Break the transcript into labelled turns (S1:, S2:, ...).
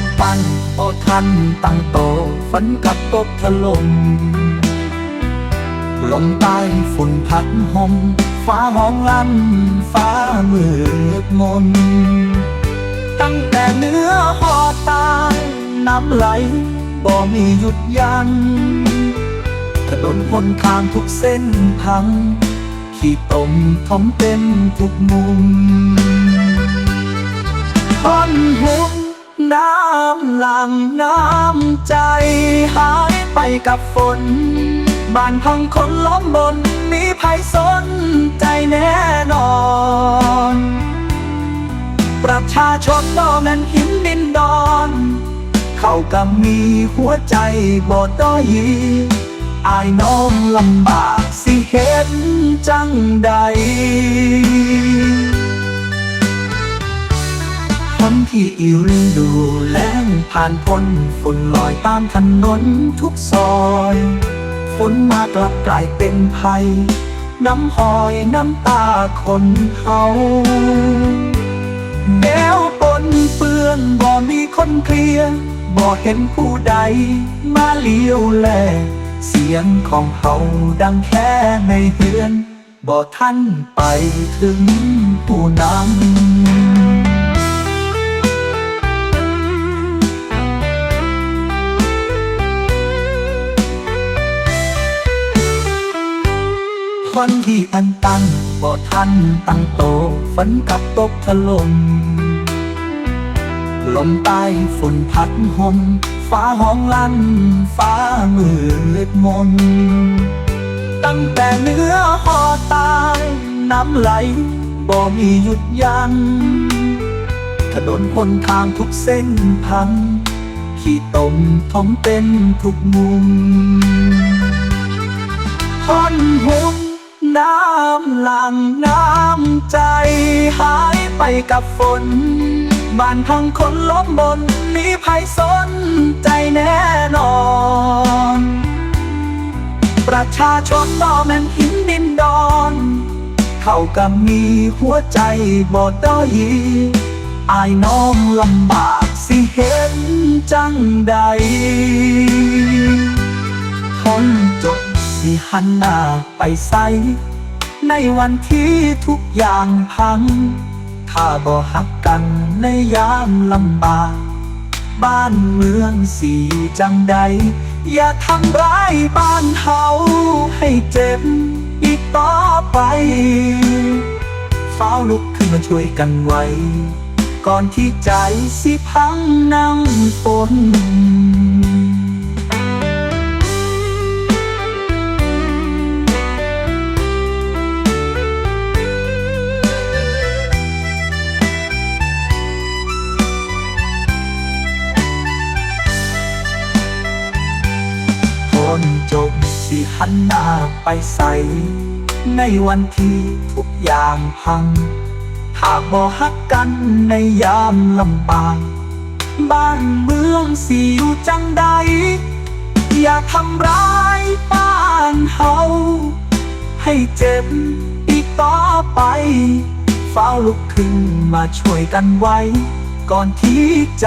S1: งปัน โอทันตั้งโตฝันกับตกถล่มลมใต้ฝุ่นพัดหมฟ้าห้องลั่น ฟ้ามืดมน ตั้งแต่เนื้อหอตายน้ำไหล บ่มีหยุดยันถนนหนทางทุกเส้นพังขี้ตมทอมเต็มทุกมุมทอนหุบ น้ำหลังน้ำใจหายไปกับฝน บ้านพังคนล้อมบนมีภัยสนใจแน่นอน ประชาชนบ่แม่นหินดินดอน เขาก็มีหัวใจบ่ด้อยอายน้องลำบากสิเห็นจังใด ที่อิวฤดูแล้งผ่านพ้นฝุ่นลอยตามถนนทุกซอยฝนมากลับกลายเป็นภัย น้ำหอยน้ำตาคนเขาแก้วปนเปื้อนบ่มีคนเคลียร์บ่เห็นผู้ใดมาเลี้ยวแล เสียงของเขาดังแค่ในเฮือนบ่ทันไปถึงผู้นำ วันที่อันตันบ่ทันตั้งโตฝนกับตกถล่มลมใต้ฝนพัดหมฟ้าห้องลั่น ฟ้ามืดมน ตั้งแต่เนื้อหอตาย น้ำไหลบ่มีหยุดยันถนนหนทางทุกเส้นพัง ขี้ตมทอมเป็นทุกมุมทนหุบ น้ำหลังน้ำใจหายไปกับฝน บ้านพังคนล้มบนมีภัยสนใจแน่นอน ประชาชนบ่แม่นหินดินดอน เขาก็มีหัวใจบ่ด้อยอายน้องลำบากสิเห็นจังใดคน จนสิหันหน้าไปใส ในวันที่ทุกอย่างพัง ถ้าบ่หักกันในยามลำบาก บ้านเมืองสีจังใด อย่าทำร้ายบ้านเฮาให้เจ็บอีกต่อไปฟ้าลุกขึ้นมาช่วยกันไว้ ก่อนที่ใจสิพังนั่งฝน บสิหันหน้าไปใส่ในวันที่ทุกอย่างพัง หากบ่ฮักกันในยามลำบากบ้านเมืองสิอยู่จังใด อย่าทำร้ายบ้านเฮาให้เจ็บอีกต่อไปเฝ้าลุกขึ้นมาช่วยกันไว้ ก่อนที่ใจ